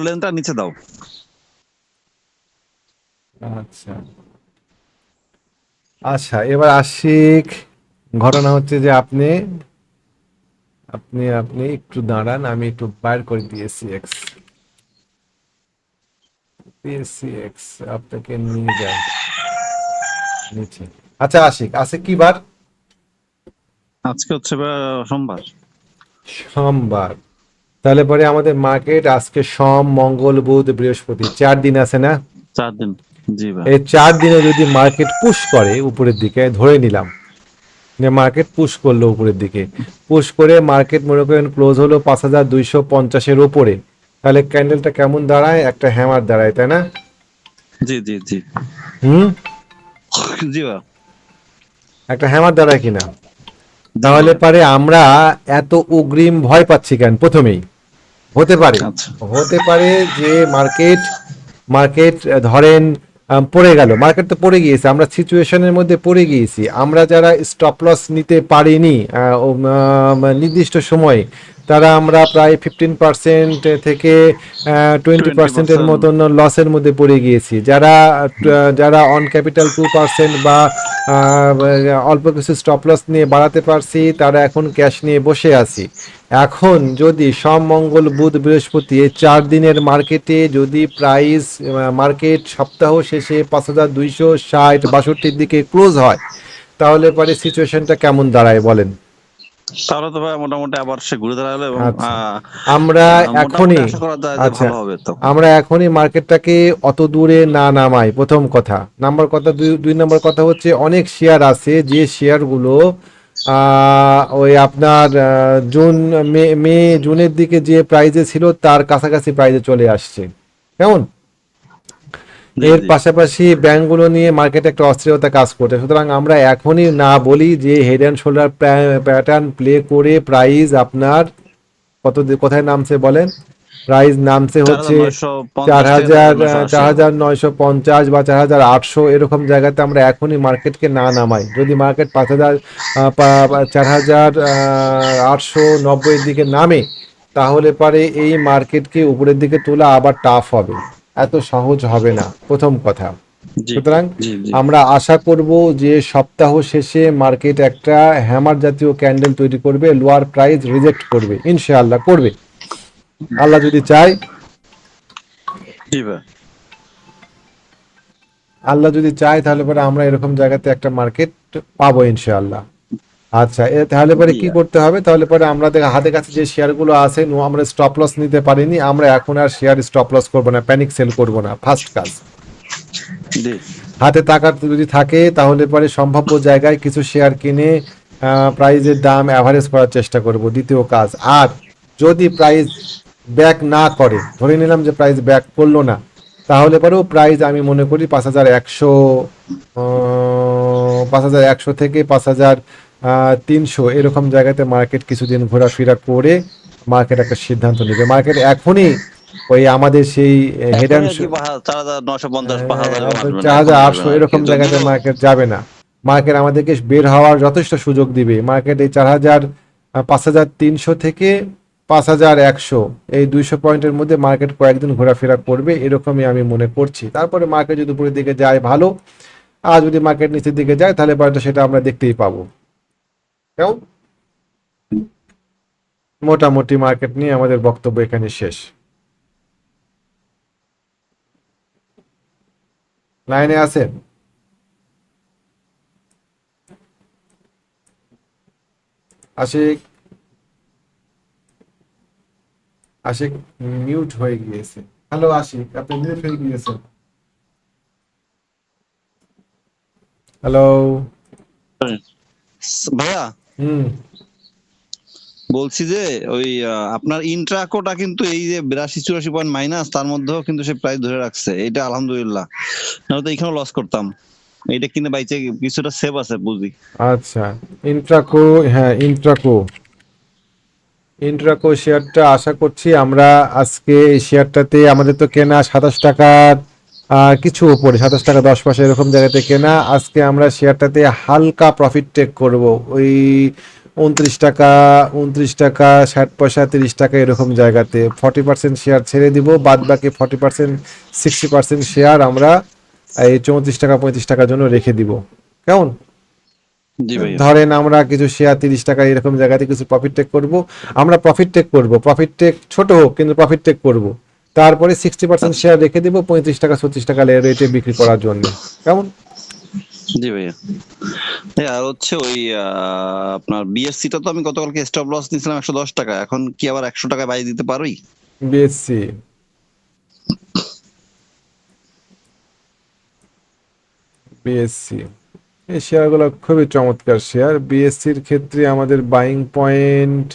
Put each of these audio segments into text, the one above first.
লেনটা নিচে দাও। আচ্ছা। আচ্ছা এবার আশিক ঘটনা হচ্ছে যে আপনি আপনি আপনি একটু দাঁড়ান আমি একটু বাইর করে দিয়েছি এক্স পিএসসি এক্স আপনাকে নিয়ে যান। নিচে। আচ্ছা আশিক আজকে কি বার? আজকে হচ্ছে সোমবার। সোমবার। তাহলে পরে আমাদের মার্কেট আজকে সোম মঙ্গল বুধ বৃহস্পতি। চার দিন আছে না? চার দিন। এই চার দিনে যদি মার্কেট পুশ করে উপরের দিকে ধরে নিলাম। যে মার্কেট পুশ করল উপরের দিকে। পুশ করে মার্কেট মনে করেন ক্লোজ হলো পাঁচ হাজার দুইশো পঞ্চাশের ওপরে তাহলে ক্যান্ডেলটা কেমন দাঁড়ায়? একটা হ্যামার দাঁড়ায় তাই না? জি জি জি। হুম? জি একটা হ্যামার দাঁড়ায় কিনা? তাহলে পারে আমরা এত অগ্রিম ভয় পাচ্ছি কেন? প্রথমেই। হতে পারে। আচ্ছা। হতে পারে যে মার্কেট মার্কেট ধরেন পড়ে গেল। মার্কেট তো পড়ে গিয়েছে আমরা সিচুয়েশনের মধ্যে পড়ে গিয়েছি। আমরা যারা স্টপ লস নিতে পারিনি নির্দিষ্ট সময়ে তারা আমরা প্রায় ফিফটিন পার্সেন্ট থেকে টোয়েন্টি পার্সেন্টের মতন লসের মধ্যে পড়ে গিয়েছি। যারা যারা অন ক্যাপিটাল টু পার্সেন্ট বা অল্প কিছু স্টপ লস নিয়ে বাড়াতে পারছি তারা এখন ক্যাশ নিয়ে বসে আছি। এখন যদি সোম মঙ্গল বুধ বৃহস্পতি এই চার দিনের মার্কেটে যদি প্রাইস মার্কেট সপ্তাহ শেষে পাঁচ হাজার দুইশো ষাট বাষট্টির দিকে ক্লোজ হয় তাহলে পরে সিচুয়েশনটা কেমন দাঁড়ায় বলেন? তাহলে তো ভাই মোটামুটি আবার সে ঘুরে দাঁড়াল এবং আচ্ছা। আমরা এখনই আচ্ছা। আমরা এখনই মার্কেটটাকে অত দূরে না নামাই প্রথম কথা। নাম্বার কথা দুই দুই নম্বর কথা হচ্ছে অনেক শেয়ার আছে যে শেয়ারগুলো আহ, ওই আপনার জুন মে মে জুনের দিকে যে প্রাইজে ছিল তার কাছাকাছি প্রাইজে চলে আসছে। কেমন? এর। পাশাপাশি ব্যাংকগুলো নিয়ে মার্কেটে একটা অস্থিরতা কাজ করছে। সুতরাং আমরা এখনই না বলি যে head and shoulder pattern play করে প্রাইস আপনার কত কোথায় নামছে বলেন? প্রাইস নামছে হচ্ছে চার হাজার 4980 চার হাজার নয়শো পঞ্চাশ বা চার হাজার আটশো এরকম জায়গাতে আমরা এখনই মার্কেটকে না নামাই। যদি মার্কেট পাঁচ হাজার চার হাজার আটশো নব্বইয়ের দিকে নামে তাহলে পরে এই মার্কেটকে উপরের দিকে তোলা আবার টাফ হবে। এত সহজ হবে না। প্রথম কথা। সুতরাং আমরা আশা করব যে সপ্তাহ শেষে মার্কেট একটা হ্যামার জাতীয় ক্যান্ডেল তৈরি করবে লোয়ার প্রাইস রিজেক্ট করবে ইনশাআল্লাহ করবে। আল্লাহ যদি চায়। আল্লাহ যদি চায় তাহলে পরে আমরা এরকম জায়গাতে একটা মার্কেট পাবো ইনশাআল্লাহ। আচ্ছা এ তাহলে পরে কি করতে হবে? তাহলে পরে আমাদের হাতে কাছে যে শেয়ারগুলো আছে নো আমরা স্টপ লস নিতে পারিনি আমরা এখন আর শেয়ার স্টপ লস করব না প্যানিক সেল করব না ফার্স্ট কাজ। হাতে টাকা যদি থাকে তাহলে পরে সম্ভাব্য জায়গায় কিছু শেয়ার কিনে প্রাইজের দাম অ্যাভারেজ করার চেষ্টা করব দ্বিতীয় কাজ। আর যদি প্রাইস ব্যাক না করে ধরে নিলাম যে প্রাইস ব্যাক করল না তাহলে পরেও প্রাইস আমি মনে করি পাঁচ হাজার একশো পাঁচ হাজার একশো থেকে পাঁচ হাজার তিনশো। এরকম জায়গাতে মার্কেট কিছুদিন ঘোরাফেরা করে মার্কেট একটা সিদ্ধান্ত নেবে। মার্কেট এখনই ওই আমাদের সেই হেড অ্যান্ড চার হাজার হাজার আটশো এরকম জায়গাতে মার্কেট যাবে না। মার্কেট আমাদেরকে বের হওয়ার যথেষ্ট সুযোগ দিবে। মার্কেট এই চার হাজার পাঁচ হাজার তিনশো থেকে পাঁচ হাজার একশো। এই দুইশো পয়েন্টের মধ্যে মার্কেট কয়েকদিন ঘোরাফেরা করবে এরকমই আমি মনে করছি। তারপরে মার্কেট যদি উপরের দিকে যায় ভালো আর যদি মার্কেট নিচের দিকে যায় তাহলে পরে সেটা আমরা দেখতেই পাবো। মোটামুটি মার্কেট নিয়ে আমাদের বক্তব্য এখানে শেষ। লাইনে আছেন? আশিক? আশিক মিউট হয়ে গিয়েছে। হ্যালো আশিক, আপনি মিউট হয়ে গিয়েছেন। হ্যালো ভাইয়া বলছি যে ওই আপনার ইন্ট্রাকোটা কিন্তু এই যে বিরাশি চুরাশি পয়েন্ট মাইনাস তার মধ্যেও কিন্তু সে প্রাইস ধরে রাখছে। এটা আলহামদুলিল্লাহ। নাহলে তো এখানেও লস করতাম। এটা কিনে বাইচে কিছুটা সেভ আছে বুঝি আচ্ছা ইন্ট্রাকো হ্যাঁ ইন্ট্রাকো ইন্ট্রাকো শেয়ারটা আশা করছি আমরা আজকে এই শেয়ারটাতে আমাদের তো কেনা সাতাশ টাকার কিছু উপরে সাতাশ টাকা দশ পয়সা এরকম জায়গাতে কেনা। আজকে আমরা শেয়ারটাতে হালকা প্রফিট টেক করব। ওই উনত্রিশ টাকা উনত্রিশ টাকা ষাট পয়সা তিরিশ টাকা এরকম জায়গাতে। ফর্টি পার্সেন্ট শেয়ার ছেড়ে দিব বাদ বাকি forty percent sixty percent share আমরা এই চৌত্রিশ টাকা পঁয়ত্রিশ টাকার জন্য রেখে দিব। কেমন? ধরেন আমরা কিছু শেয়ার তিরিশ টাকা এরকম জায়গাতে কিছু প্রফিট টেক করব। আমরা প্রফিট টেক করব। প্রফিট টেক ছোট হোক কিন্তু প্রফিট টেক করব। তারপরে সিক্সটি পার্সেন্ট শেয়ার রেখে দিব পঁয়ত্রিশ টাকা ছত্রিশ টাকা রেটে বিক্রি করার জন্য। কেমন? জি ভাইয়া। ভাই, আর হচ্ছে ওই আপনার বিএসসি টা তো আমি গতকালকে স্টপ লস নিয়েছিলাম একশো দশ টাকা। এখন কি আবার একশো টাকা বাই দিতে পারি বিএসসি বিএসসি এই শেয়ারগুলো খুবই চমৎকার শেয়ার বিএসসির ক্ষেত্রে আমাদের বাইং পয়েন্ট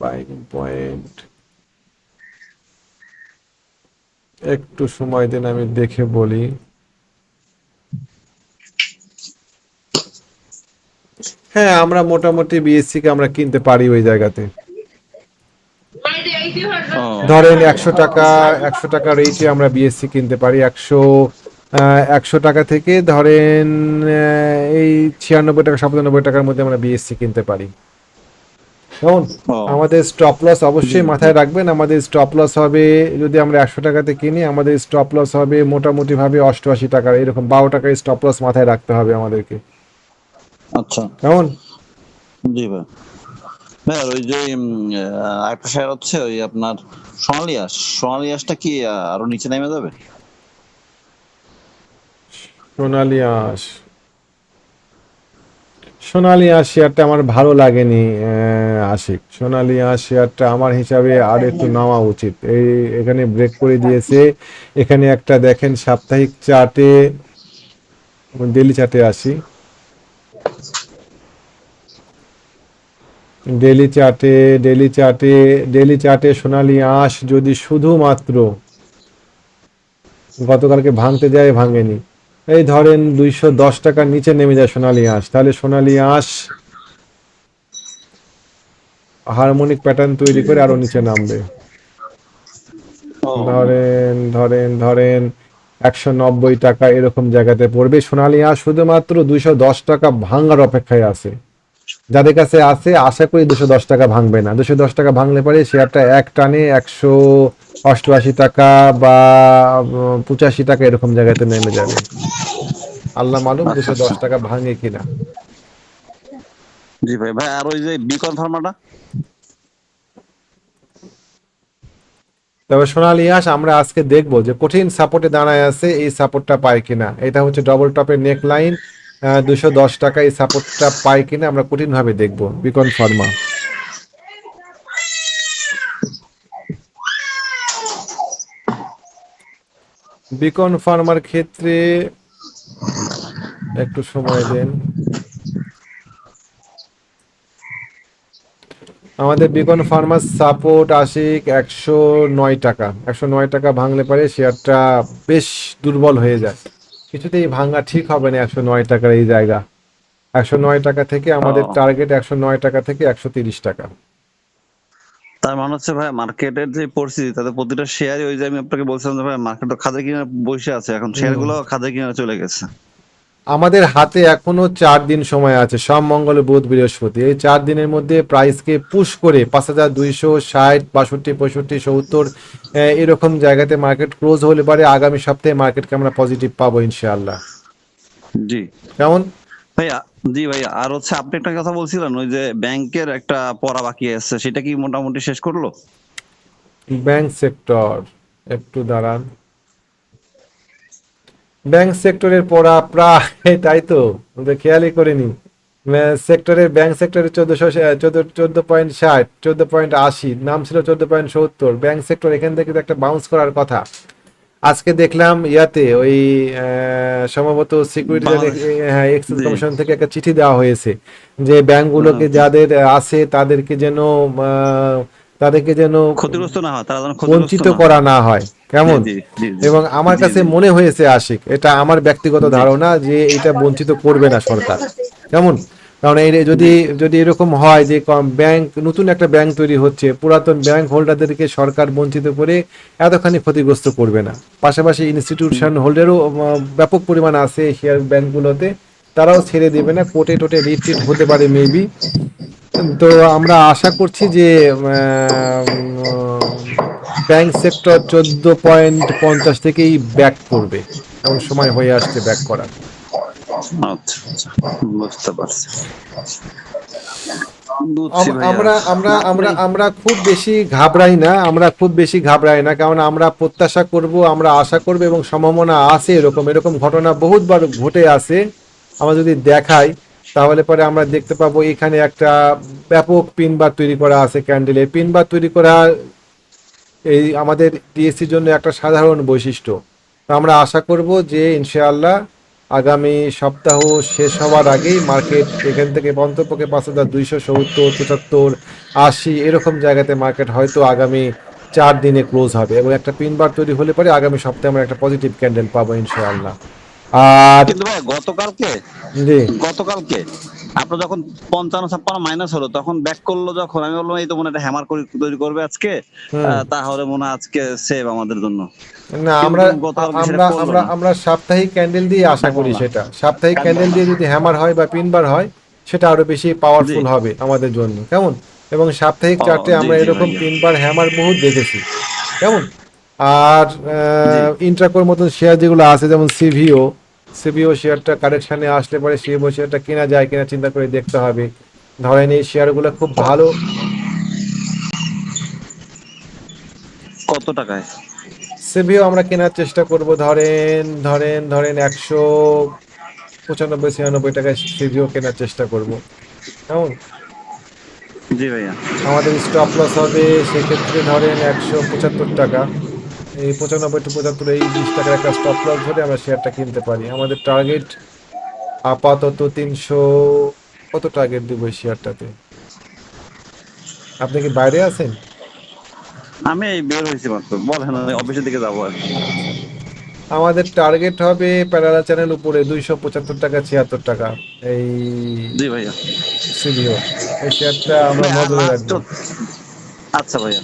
বাইং পয়েন্ট একটু সময় দিন, আমি দেখে বলি। হ্যাঁ আমরা মোটামুটি বিএসসি কে আমরা কিনতে পারি ওই জায়গাতে। ধরেন একশো টাকা একশো টাকা রেটে আমরা বিএসসি কিনতে পারি। একশো একশো টাকা থেকে ধরেন এই ছিয়ানব্বই টাকা, সাতানব্বই টাকার মধ্যে আমরা বিএসসি কিনতে পারি। কেমন আমাদের স্টপ লস অবশ্যই মাথায় রাখবেন। আমাদের স্টপ লস হবে যদি আমরা একশো টাকাতে কিনি আমাদের স্টপ লস হবে মোটামুটি ভাবে অষ্টআশি টাকার এরকম বারো টাকার স্টপ লস মাথায় রাখতে হবে আমাদেরকে। আচ্ছা। কেমন জি ভাই। ওই যে আরেকটা শেয়ার হচ্ছে ওই আপনার সোনালী সোনালী আঁশটা কি আরও নিচে নেমে যাবে? সোনালি আঁশ সোনালি শেয়ারটা আমার ভালো লাগেনি আশিক সোনালি আঁশ শেয়ারটা আমার হিসাবে আর একটু নামা উচিত। এই এখানে ব্রেক করে দিয়েছে। এখানে একটা দেখেন সাপ্তাহিক চার্টে ডেলি চার্টে আসি। ডেলি চার্টে ডেলি চার্টে ডেলি চার্টে সোনালি আঁশ যদি শুধুমাত্র গতকালকে ভাঙতে যায়, ভাঙেনি। এই ধরেন দুইশো দশ টাকার নিচে নেমে যায় সোনালী আঁশ। তাহলে সোনালি আঁশ হারমোনিক প্যাটার্ন তৈরি করে আরও নিচে নামবে। ধরেন ধরেন ধরেন একশো নব্বই টাকা এরকম জায়গাতে পড়বে। সোনালী আঁশ শুধুমাত্র দুইশো দশ টাকা ভাঙার অপেক্ষায় আছে। যাদের কাছে আছে আশা করি দুশো দশ টাকা ভাঙবে না। দুশো দশ টাকা ভাঙলে পরে শেয়ারটা এক টানে একশো অষ্টআশি টাকা বা পঁচাশি টাকা এরকম জায়গাতে নেমে যাবে। আল্লাহ মালুম দুশো দশ টাকা ভাঙে কিনা। জি ভাই ভাই আর ওই যে বিকন ফার্মাটা? তবে সোনালী আঁশ আমরা আজকে দেখব যে কঠিন সাপোর্টে দাঁড়ায় আছে এই সাপোর্টটা পায় কিনা। এটা হচ্ছে ডবল টপের নেক লাইন দুশো দশ টাকা এই সাপোর্টটা পায় কিনা আমরা কঠিন ভাবে দেখব। বিকন ফার্মা বিকন ফার্মার ক্ষেত্রে একটু সময় দেন। আমাদের বিকন ফার্মার সাপোর্ট আশিক একশো নয় টাকা। একশো নয় টাকা ভাঙলে পারে শেয়ারটা বেশ দুর্বল হয়ে যায়। কিছুতেই ভাঙা ঠিক হবে না একশো নয় টাকার এই জায়গা। একশো নয় টাকা থেকে আমাদের টার্গেট একশো নয় টাকা থেকে একশো তিরিশ টাকা। তার মানে হচ্ছে ভাই মার্কেটের যে পরিস্থিতি তাতে প্রতিটা শেয়ারই ওই যে আমি আপনাকে বলছিলাম যে ভাই মার্কেট তো খাদের কিনারে বসে আছে। এখন শেয়ারগুলো খাদের কিনারে চলে গেছে। আমাদের হাতে এখনও চার দিন সময় আছে সব মঙ্গল বুধ বৃহস্পতি। এই চার দিনের মধ্যে প্রাইসকে পুশ করে পাঁচ হাজার দুইশো ষাট বাষট্টি পঁয়ষট্টি সত্তর এরকম জায়গাতে মার্কেট ক্লোজ হলে পারে আগামী সপ্তাহে মার্কেটকে আমরা পজিটিভ পাবো ইনশাআল্লাহ। জি। কেমন? ভাইয়া জি ভাইয়া আর হচ্ছে আপনি একটা কথা বলছিলেন ওই যে ব্যাংকের একটা পড়া বাকি আছে সেটা কি মোটামুটি শেষ করল? ব্যাংক সেক্টর একটু দাঁড়ান। ব্যাংক সেক্টরের পড়া প্রায় তাই তো? খেয়ালই করিনি। সেক্টরের ব্যাংক সেক্টরের চোদ্দশো চোদ্দ চোদ্দ পয়েন্ট ষাট চোদ্দ পয়েন্ট আশি নাম ছিল চোদ্দ পয়েন্ট সত্তর। ব্যাংক সেক্টর এখান থেকে একটা বাউন্স করার কথা। আজকে দেখলাম ইয়াতে ওই সম্ভবত সিকিউরিটি হ্যাঁ এক্সচেঞ্জ কমিশন থেকে একটা চিঠি দেওয়া হয়েছে যে ব্যাংকগুলোকে যাদের আছে তাদেরকে যেন আহ, তাদেরকে যেন ক্ষতিগ্রস্ত না হয় তারা যেন বঞ্চিত করা না হয়। কেমন। এবং আমার কাছে মনে হয়েছে আশিক এটা আমার ব্যক্তিগত ধারণা যে এটা বঞ্চিত করবে না সরকার। কেমন? কারণ এই যদি যদি এরকম হয় যে ব্যাংক নতুন একটা ব্যাংক তৈরি হচ্ছে পুরাতন ব্যাংক হোল্ডারদেরকে সরকার বঞ্চিত করে এতখানি ক্ষতিগ্রস্ত করবে না। পাশাপাশি ইনস্টিটিউশন হোল্ডারও ব্যাপক পরিমাণ আছে শেয়ার ব্যাংকগুলোতে তারাও ছেড়ে দেবে না কোটে টোটে রিট্রিট হতে পারে মেবি তো আমরা আশা করছি যে ব্যাংক সেক্টর চোদ্দ পয়েন্ট পঞ্চাশ থেকেই ব্যাক করবে। এমন সময় হয়ে আসছে ব্যাক করার। আচ্ছা আচ্ছা বুঝতে পারছি। আমরা আমরা আমরা আমরা খুব বেশি ঘাবড়াই না আমরা খুব বেশি ঘাবড়াই না কারণ আমরা প্রত্যাশা করব আমরা আশা করব এবং সম্ভাবনা আছে এরকম এরকম ঘটনা বহুতবার ঘটে আসে আমরা যদি দেখাই, তাহলে পরে আমরা দেখতে পাবো এখানে একটা ব্যাপক পিনবার তৈরি করা আছে ক্যান্ডেলের। পিনবার তৈরি করা এই আমাদের ডিএসসির জন্য একটা সাধারণ বৈশিষ্ট্য। তো আমরা আশা করব যে ইনশাআল্লাহ আগামী সপ্তাহ শেষ হওয়ার আগেই মার্কেট এখান থেকে মন্তব্যকে পাঁচ হাজার দুইশো সত্তর, পঁচাত্তর, আশি, এরকম জায়গাতে মার্কেট হয়তো আগামী চার দিনে ক্লোজ হবে এবং একটা পিন বার তৈরি হলে পরে আগামী সপ্তাহে আমরা একটা পজিটিভ ক্যান্ডেল পাবো ইনশাআল্লাহ। আর কিন্তু ভাই গতকালকে জি। গতকালকে আপনার যখন পঞ্চান্ন ছাপ্পান্ন মাইনাস হলো তখন ব্যাক করল যখন। আমি বললাম এই তো মনে একটা হ্যামার করে তৈরি করবে আজকে। তাহলে মনে আজকে সেভ আমাদের জন্য। না আমরা আমরা আমরা আমরা সাপ্তাহিক ক্যান্ডেল দিয়ে আশা করি সেটা। সাপ্তাহিক ক্যান্ডেল দিয়ে যদি হ্যামার হয় বা পিনবার হয় সেটা আরও বেশি পাওয়ারফুল হবে আমাদের জন্য। কেমন? এবং সাপ্তাহিক চার্টে আমরা এরকম তিনবার হ্যামার বহুত দেখেছি। কেমন? আর ইন্ট্রাকোর মতন শেয়ার যেগুলো আছে যেমন সিভিও সিভিও শেয়ারটা কারেকশানে আসলে পরে সিভিও শেয়ারটা কেনা যায় কিনা চিন্তা করে দেখতে হবে। ধরেন এই শেয়ারগুলো খুব ভালো। কত টাকায়? সিভিও আমরা কেনার চেষ্টা করব ধরেন ধরেন ধরেন একশো পঁচানব্বই ছিয়ানব্বই টাকায় সিভিও কেনার চেষ্টা করব। কেমন? জি ভাইয়া। আমাদের স্টপ লস হবে সেক্ষেত্রে ধরেন একশো পঁচাত্তর টাকা। এই পঁচানব্বই টু পঁচাত্তর এই বিশ টাকার একটা স্টপ লস ধরে আমরা শেয়ারটা কিনতে পারি। আমাদের টার্গেট আপাতত তিনশো কত টার্গেট দিব এই শেয়ারটাতে আপনি কি বাইরে আছেন? আমি বের হয়েছি মাত্র বলেন অফিসের দিকে যাব আর। আমাদের টার্গেট হবে প্যারালা চ্যানেল উপরে দুইশো পঁচাত্তর টাকা ছিয়াত্তর টাকা। এই জি ভাইয়া। সিভিও এই শেয়ারটা আমরা নজরে রাখব। আচ্ছা ভাইয়া।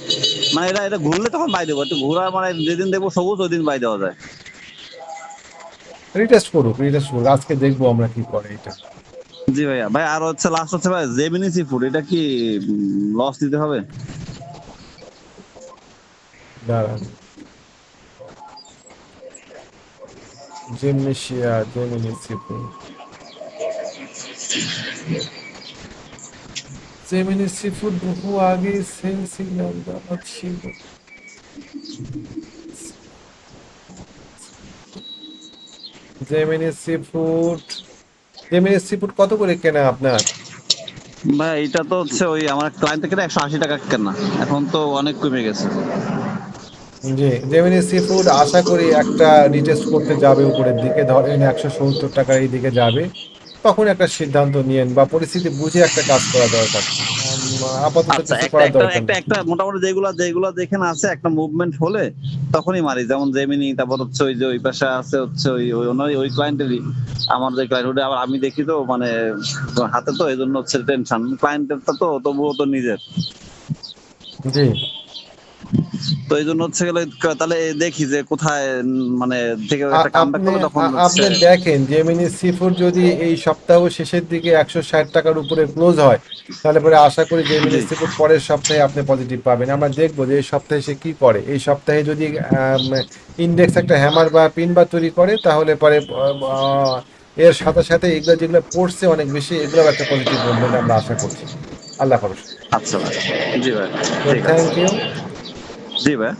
মানে এটা এটা ঘুরলে তখন বাই দেবো একটু ঘোরা মানে যেদিন দেখব সবুজ ওই দিন বাই দেওয়া যায়। রিটেস্ট করুক রিটেস্ট করুক আজকে দেখব আমরা কি করে এটা। জি ভাইয়া ভাই আর হচ্ছে লাস্ট হচ্ছে ভাই জেমিনি সি ফুড এটা কি লস দিতে হবে? দাঁড়ান। জিমনেশিয়া জেমিনি সিফুড জেমিনি সিফুড বহু আগে সেল সিগন্যাল দেওয়া ছিল জেমিনি সিফুড জেমিনি সিফুড কত করে কেনা আপনার? ভাই এটা তো হচ্ছে ওই আমার ক্লায়েন্ট থেকে একশো আশি টাকা কেনা। এখন তো অনেক কমে গেছে। জি জেমিনি সিফুড আশা করি একটা রিটেস্ট করতে যাবে উপরের দিকে। ধরেন একশো সত্তর টাকার এই দিকে যাবে। তখন একটা সিদ্ধান্ত নিয়েন বা পরিস্থিতি বুঝে একটা কাজ করা দরকার। আপাতত আচ্ছা কিছু একটা দরকার একটা একটা মোটামুটি যেগুলা যেগুলা যেখানে আছে একটা মুভমেন্ট হলে তখনই মারি। যেমন জেমিনি তারপর হচ্ছে ওই যে ওই পাশে আছে হচ্ছে ওই ওই ওনার ওই ক্লায়েন্টেরই আমার যে ক্লায়েন্ট আবার আমি দেখি তো মানে হাতে তো এই জন্য হচ্ছে টেনশন ক্লায়েন্টের তো তবুও তো নিজের। জি। তো এই জন্য হচ্ছে গেলে তাহলে দেখি যে কোথায় মানে থেকে একটা কামব্যাক করবে তখন আপনি দেখেন জেমিনি সিফুড যদি এই সপ্তাহ শেষের দিকে একশো ষাট টাকার উপরে ক্লোজ হয় তাহলে পরে আশা করি জেমিনি জি। সিফুড পরের সপ্তাহে আপনি পজিটিভ পাবেন। আমরা দেখব যে এই সপ্তাহে সে কি করে। এই সপ্তাহে যদি ইন্ডেক্স একটা হ্যামার বা পিন বা তৈরি করে তাহলে পরে এর সাথে সাথে এগুলো যেগুলো পড়ছে অনেক বেশি এগুলো একটা পজিটিভ মুভমেন্ট আমরা আশা করছি। আল্লাহ ভরসা আচ্ছা ভাই। জি ভাই। থ্যাংক ইউ জি ভাই